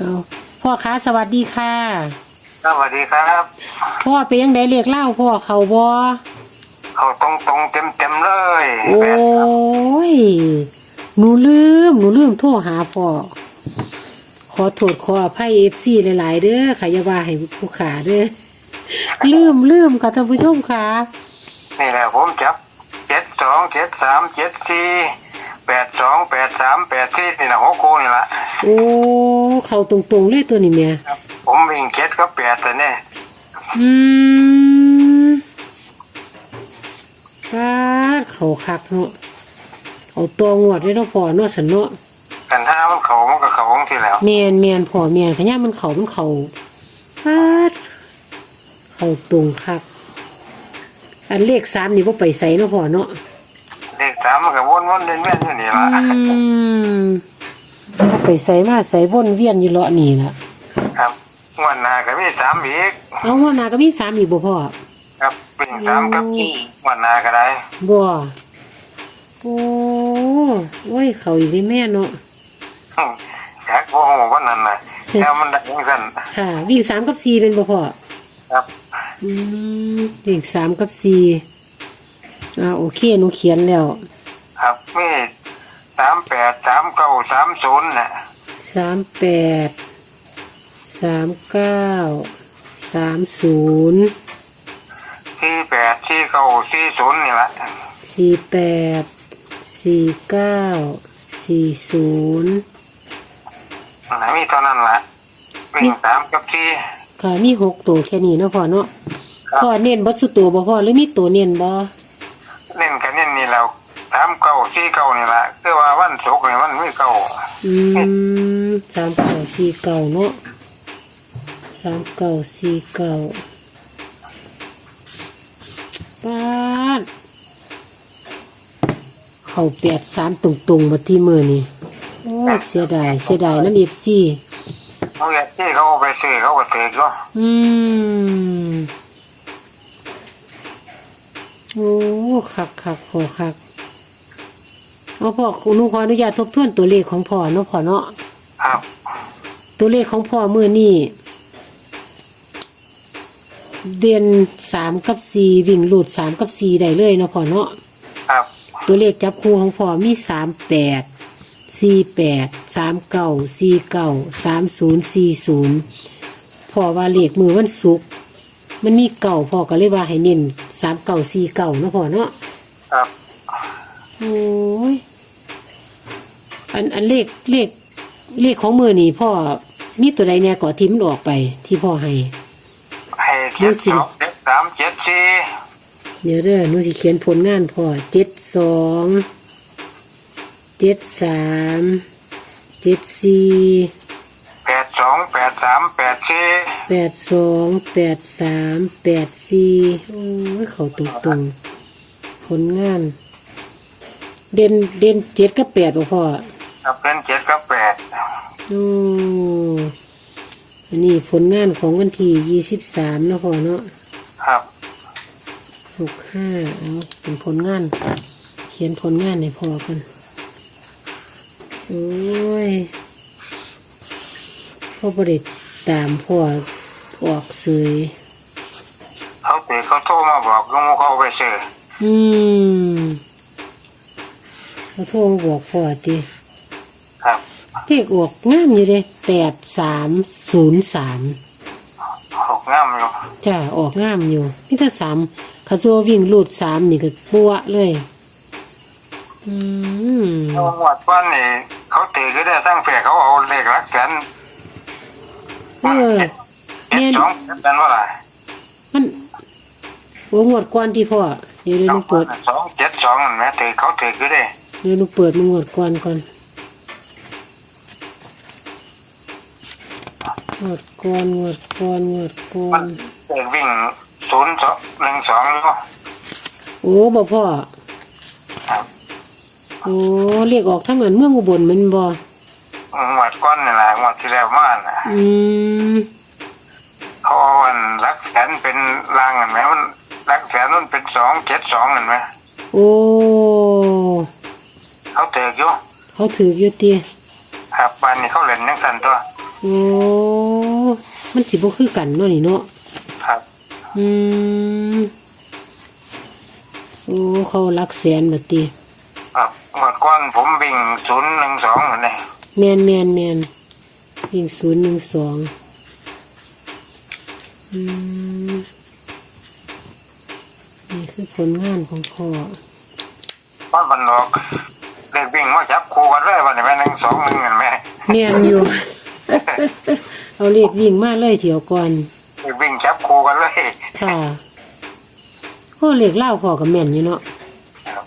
เอาพ่อคะสวัสดีค่ะ สวัสดีครับพ่อเป็นยังไงเรียกเล่าพ่อเขาบ่เขาตรงตรงเต็มเต็มๆเลยโอ้แปดครับยหนูลืมหนูลืมโทรหาพ่อขอโทษขออภัยเอฟซีหลาย ๆ เด้อค่ะอย่าว่าให้ผู้ขาเด้อลืมลืมค่ะท่านผู้ชมค่ะนี่แหละผมจับเจ็ดสองเจ็ดสามเจ็ดสี่แปดสองแปดสามแปดสี่นี่แหละหัวโกนี่แหละ โอ้เขาตรงๆเลยตัวนี้แม่ผมวิ่งเจ็ดก็แปดแต่เนี่ยอืมป้าดเขาคักเนาะเอาตัวงวดไว้เนาะพ่อเนาะสันเนาะกันถ้ามันเขามันก็เขาของที่แล้วเมียนเมียนพ่อเมียนขย่ามันเขามันเขาปาดเขาตรงคักอันเลขสามนี่ว่าไปใส่เนาะพ่อเนาะเลขสามมันก็วนวนเล่นเล่นอยู่นี่ละอืมว่า ไปใส่มาใส่วนเวียนอยู่เลาะนี่ล่ะครับงวันหน้าก็มีสามอีกเอาหัวหนาก็มีสามอีกบ่พ่อ ครับวิ่งสามกับกี่งวันหน้าก็ได้บ่โอ้โอ้ยเขาอีกได้แม่เนาะอยากบอกว่านั้นนะแล้วมันได้ยังสั่นค่ะ วิ่งสามกับสี่เป็นบ่พ่อ ครับ อืมวิ่งสามกับสี่อ่าโอเคหนูเขียนแล้ว ครับมีสามแปด สามเก้าสามศูนย์น่ะสามแปดสามเก้าสามศูนย์สี่แปดสี่เก้าสี่ศูนย์นี่แหละสี่แปดสี่เก้าสี่ศูนย์มันมีเท่านั้นละวิ่งสามกับสี่ค่ะมีหกตัวแค่นี้เนาะพ่อเนาะครับพ่อเน้นบัดสุดตัวบ่พ่อหรือมีตัวเน้นบ่ เล่นกันเล่นนี่แล้วสามเก้าสี่เก้านี่แหละคือว่าวันศุกร์นี่มันไม่เก้าอืมสามเก้าสี่เก้าเนาะสามเก้าสี่เก้าป้าดเขาแปดสามตรงๆมาที่มือนี่โอ้ยเสียดายเสียดายน้ำเอฟซีเขาอยากที่เขาเอาไปซื้อเขาก็ซื้อก็อืม โอ้คักคักพอคัก เอาพ่อหนูขออนุญาตทบทวนตัวเลขของพ่อเนาะพ่อเนาะครับตัวเลขของพ่อมือนี่เดือนสามกับสี่วิ่งหลุดสามกับสี่ได้เลยเนาะพ่อเนาะครับตัวเลขจับคู่ของพ่อมีสามแปดสี่แปดสามเก้าสี่เก้าสามศูนย์สี่ศูนย์พ่อว่าเลขมือวันศุกร์มันมีเก่าพ่อก็เลยว่าให้เน้นสามเก้าสี่เก้าเนาะพ่อเนาะครับโอ้ย อันอันเลขเลขเลขของมือนี่พ่อมีตัวใดเนี่ยก่อที่มันออกไปที่พ่อให้ ให้เจ็ดสองเจ็ดสามเจ็ดสี่เดี๋ยวเด้อหนูสิเขียนผลงานพ่อเจ็ดสองเจ็ดสามเจ็ดสี่แปดสองแปดสามแปดสี่แปดสองแปดสามแปดสี่โอ้ยเขาตรงตรงๆผลงาน เด่นเด่นเจ็ดกับแปดบ่พ่อ ครับเป็นเจ็ดกับแปดโอ้อันนี้ผลงานของวันที่ยี่สิบสามเนาะพ่อเนาะครับหกห้าเอาเป็นผลงาน เขียนผลงานให้พ่อกันโอ้ยพ่อบริตามพ่อออกเสยเขาเตะเขาโทรมาบอกลุงเขาเอาไปซื้ออืมเขาโทรมาบอกพ่อติครับ เลขออกงามอยู่เลยแปดสามศูนย์สามหกงามอยู่จ้าออกงามอยู่นี่ถ้าสามขาซัววิ่งลูดสามนี่ก็ปัวเลย อืมจังหวัดบ้านนี่เขาเตะก็ได้ตั้งแผ่เขาเอาเลขหลักแสนเออเจ็ดแม่นสองเป็นว่าไรมันโอ้งวดก่อนที่พ่อเดี๋ยวเดี๋ยวหนูเปิดสองเจ็ดสองนั่นแหละเตะเขาเตะก็ได้เดี๋ยวหนูเปิดมันงวดก่อนก่อน งวดก่อนงวดก่อนงวดก่อมันนเตะวิ่งศูนย์สองหนึ่งสองอยู่โอ้บ่พ่อครับโอ้เรียกออกทั้งเงินเมืองอุบลแมันบ่หมวดก้อนนี่แหละหมวดที่แล้วมาน่ะอืมเขาเอาอันรักแสนเป็นรางเห็นไหมมันรักแสนมันเป็นสองเจ็ดสองเห็นไหมโอ้เขาเตะอยู่เขาถืออยู่ติครับบ้านนี้เขาเล่นยังสันตัวอ โอ้มันสิบ่คือกันเนาะนี่เนาะครับ อืมโอ้เขารักแสนบัดติครับเมื่อก่อนผมวิ่งศูนย์หนึ่งสองนี่แมนแมนแมนยิงศูนย์หนึ่งสองอืมนี่คือผลงานของพ่อวันบันหลอกเด็กวิ่งมาจับคู่กันเลยวันนี้แม่หนึ่งสองหนึ่งเห็นไหม แม่นอยู่ เอาเลขวิ่งมาเลยเถียวก่อนเด็กวิ่งจับคู่กันเลยค่ะก็เลขเล่าพอกับแม่นอยู่เนาะครับ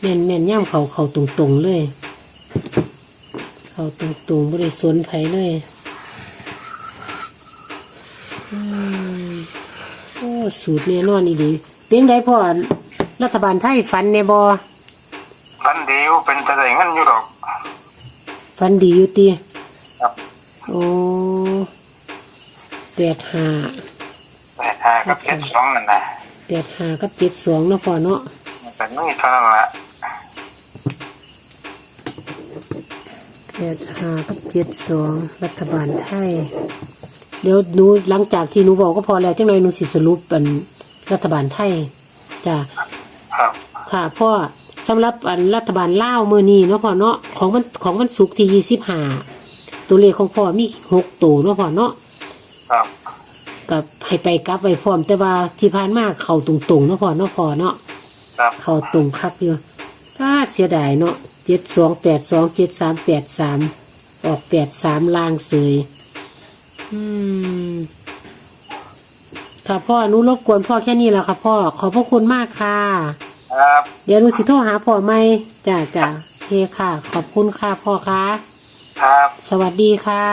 แม่นแม่นย่ำเขาเขาตรงๆเลย เขาตรงๆบริสนไผเลยอืมโอ้สูตรแน่นอนอีดีเพียงใดพ่อรัฐบาลไทยฟันในบอพันเดียวเป็นตะไคร้เงินอยู่ดอกฟันดีอยู่ตีครับ โอ้แปดห้าแปดห้ากับเจ็ดสองนั่นนะแปดห้ากับเจ็ดสองเนาะพ่อเนาะแต่นี่เท่านั้นละแปดห้ากับเจ็ดสองรัฐบาลไทย เดี๋ยวหนูหลังจากที่หนูบอกก็พอแล้วจังเลยหนูสิสรุปเป็นรัฐบาลไทยจ้ะครับค่ะพ่อสำหรับอันรัฐบาลลาวมือนี้เนาะพ่อเนาะของมันของมันสุกร์ที่ยี่สิบห้า ตัวเลขของพ่อมีหกตัวเนาะพ่อเนาะครับกับให้ไปกลับไว้พร้อมแต่ว่าที่ผ่านมาเขาตรงๆเนาะพ่อเนาะพ่อเนาะครับเขาตรงคักอยู่ถ้าเสียดายเนาะเจ็ดสองแปดสองเจ็ดสามแปดสามออกแปดสามลางเสยอืมค่ะพ่อหนูรบกวนพ่อแค่นี้แล้วค่ะพ่อขอบพระคุณมากค่ะ ครับ เดี๋ยวหนูสิโทรหาพ่อไหมจ้าจ้าโอเคค่ะ ขอบคุณค่ะพ่อค่ะ ครับ สวัสดีค่ะ